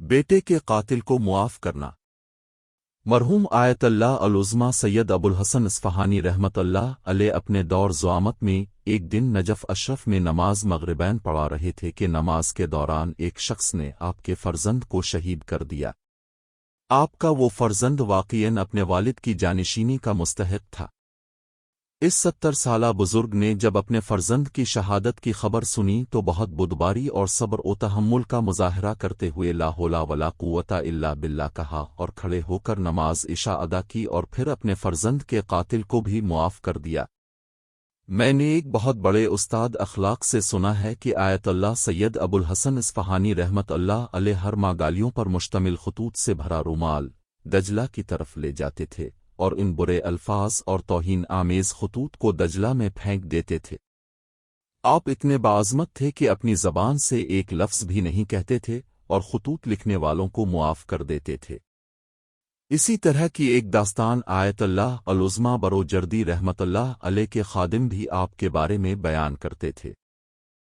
بیٹے کے قاتل کو معاف کرنا۔ مرحوم آیت اللہ العظما سید ابو الحسن اسفہانی رحمت اللہ علیہ اپنے دور زعامت میں ایک دن نجف اشرف میں نماز مغربین پڑھا رہے تھے کہ نماز کے دوران ایک شخص نے آپ کے فرزند کو شہید کر دیا۔ آپ کا وہ فرزند واقعین اپنے والد کی جانشینی کا مستحق تھا۔ اس ستر سالہ بزرگ نے جب اپنے فرزند کی شہادت کی خبر سنی تو بہت بدباری اور صبر و تحمل کا مظاہرہ کرتے ہوئے لا حولا ولا قوت الا باللہ کہا اور کھڑے ہو کر نماز عشاء ادا کی اور پھر اپنے فرزند کے قاتل کو بھی معاف کر دیا۔ میں نے ایک بہت بڑے استاد اخلاق سے سنا ہے کہ آیت اللہ سید ابو الحسن اسفہانی رحمت اللہ علیہ ہر ماں گالیوں پر مشتمل خطوط سے بھرا رومال دجلہ کی طرف لے جاتے تھے۔ اور ان برے الفاظ اور توہین آمیز خطوط کو دجلہ میں پھینک دیتے تھے۔ آپ اتنے بعظمت تھے کہ اپنی زبان سے ایک لفظ بھی نہیں کہتے تھے اور خطوط لکھنے والوں کو معاف کر دیتے تھے۔ اسی طرح کی ایک داستان آیت اللہ العظما برو جردی رحمت اللہ علیہ کے خادم بھی آپ کے بارے میں بیان کرتے تھے۔